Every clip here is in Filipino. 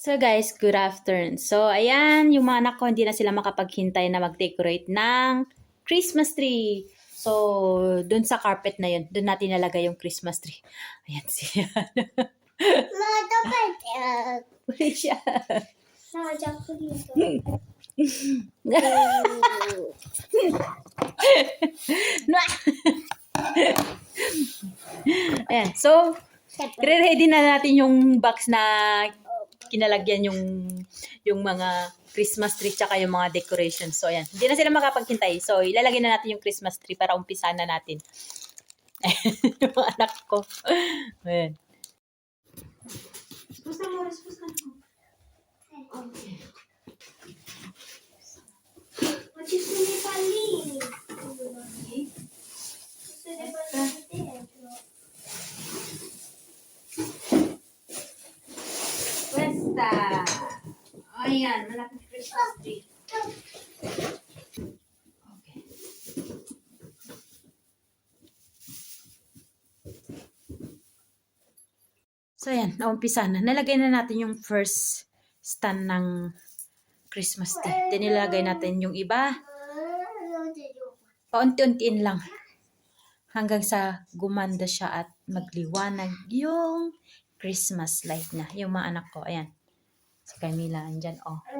So guys, good afternoon. So ayan, yung mga anak ko hindi na sila makapaghintay na mag-decorate ng Christmas tree. So, dun sa carpet na yun, dun natin nalagay yung Christmas tree. Ayan siya. Mga dapat. Uh, Uli siya. Sadya ko dito. ayan. So, re-ready na natin yung box na kinalagyan yung yung mga Christmas tree tsaka yung mga decorations. So, ayan. Hindi na sila makapaghintay. So, ilalagay na natin yung Christmas tree para umpisahan na natin. yung mga anak ko. Ayan. Pusta mo, pusta mo. Okay. Ayan, malaking Christmas tree. Okay. So, ayan, naumpisa na. Nalagay na natin yung first stand ng Christmas tree. Then, nilagay natin yung iba. Paunti-untiin lang. Hanggang sa gumanda siya at magliwanag yung Christmas light na. Yung mga anak ko, ayan. Si Camila, andyan, oh.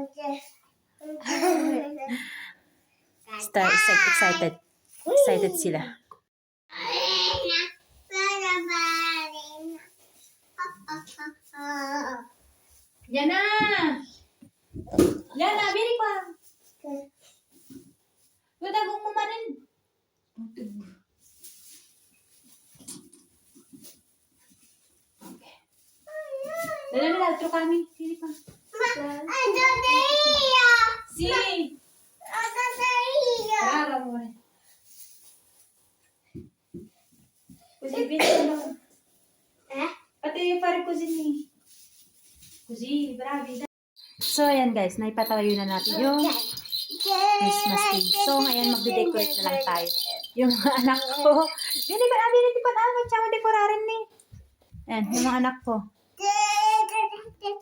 Star, excited. Excited sila. Yana! Yana, bili pa! Wadagong mo manin. Okay. Dala na lang, kami. Bili pa. Si! Tara mo rin. Così, bili ka lang. Pati yung pare così. Così, bravi. So, ayan guys, naipatayo na natin yung Christmas tree. So, ngayon magde-decorate na lang tayo. Yung mga anak ko. Bini ba, ah, bini di pa tayo, tsaka dekorarin ni. Ayan, yung mga anak ko.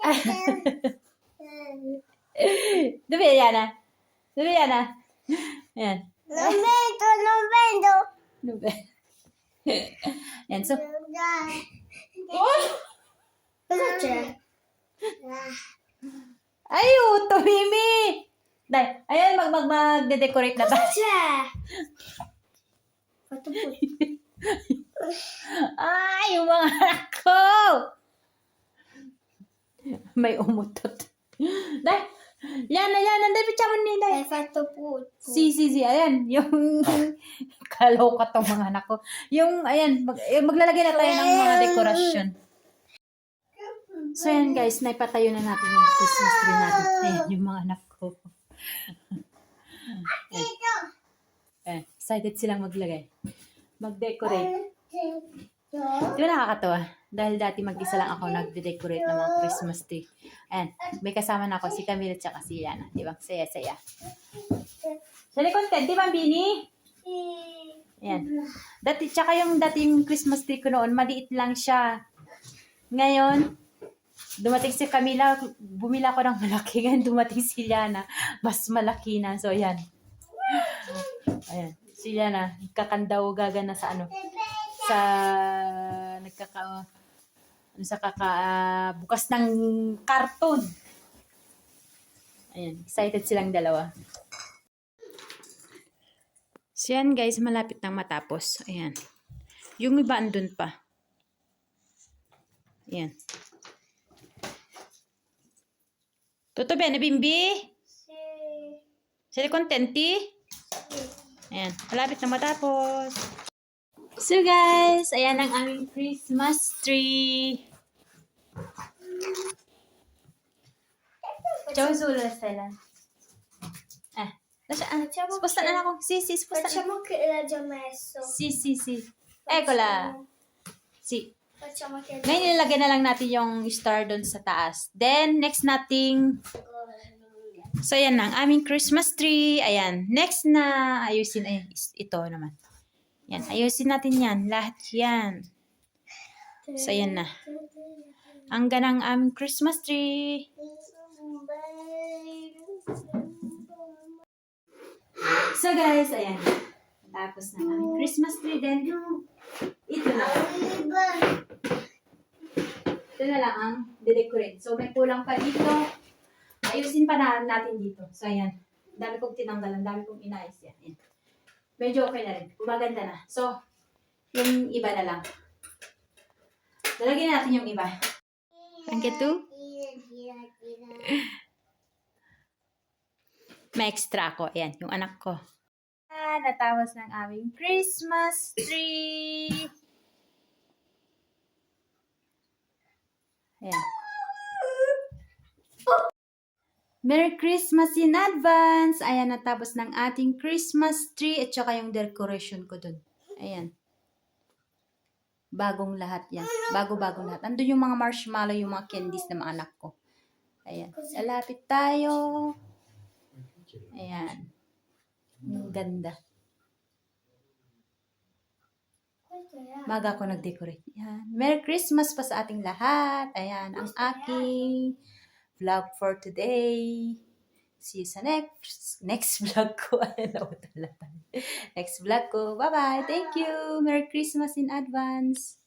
Dumi, Yana. Dumi, Yana. Ayan. Dumi. Ayan, so, oh! Ayo, tumimi! Dahil, ayan, mag, mag, magde-decorate na tayo. Ay, yung mga anak ko! May umutot. Dahil, yan na, yan na, dahil picha mo ni, dahil. Si, si, si, ayan, yung kaloka tong mga anak ko. Yung, ayan, mag, eh, maglalagay na tayo ng mga dekorasyon. So, ayan guys, naipatayo na natin yung Christmas tree natin. Ayan, yung mga anak ko. Ayan, excited silang maglagay. Mag-decorate. Di ba nakakatawa? Dahil dati mag-isa lang ako nagde-decorate ng mga Christmas tree. Ayan, may kasama na ako si Camila at saka si Yana. Di ba? Saya-saya. Siya content, di ba, Bini? Ayan. Dati, tsaka yung dating Christmas tree ko noon, maliit lang siya. Ngayon, dumating si Camila, bumila ko ng malaki. Ngayon, dumating si Liana, mas malaki na. So, ayan. Ayan. Si Liana, kakandaw gaga na sa ano, sa nagkaka ano sa kaka ah, bukas ng karton. Ayan, excited silang dalawa. So yan guys, malapit nang matapos. Ayan. Yung iba andun pa. Ayan. Toto ba na bimbi? Sila kontenti? Ayan, malapit na matapos. So guys, ayan ang aming Christmas tree. Ciao Zula Stella. Eh, nasa, ah, sposta na ako. Si, si, sposta na. Facciamo che l'ha già messo. Si, si, si. Eccola. Si. Ngayon ilalagay na lang natin yung star doon sa taas. Then, next nating So, ayan na, ang aming Christmas tree. Ayan. Next na, ayusin, ay, ito naman. Yan, ayusin natin yan. Lahat yan. So, ayan na. Ang ganang aming Christmas tree. So guys, ayan. Tapos na aming Christmas tree then ito na. Ito na lang ang de-decorate. So may kulang pa dito. Ayusin pa na natin dito. So ayan. Dami kong tinanggal. Ang dami kong inayos yan. Ayan. Medyo okay na rin. Gumaganda na. So, yung iba na lang. Lalagyan natin yung iba. Ang two? May extra ako. Ayan, yung anak ko. Ah, natawas ng aming Christmas tree. Ayan. Merry Christmas in advance! Ayan, natapos ng ating Christmas tree at saka yung decoration ko dun. Ayan. Bagong lahat yan. Bago-bago lahat. Andun yung mga marshmallow, yung mga candies ng mga anak ko. Ayan. Lalapit tayo. Ayan. Ang ganda. Maga ako nag-decorate. Ayan. Merry Christmas pa sa ating lahat. Ayan, ang aking vlog for today. See you sa next next vlog ko. Ayan. Next vlog ko. Bye-bye. Thank you. Merry Christmas in advance.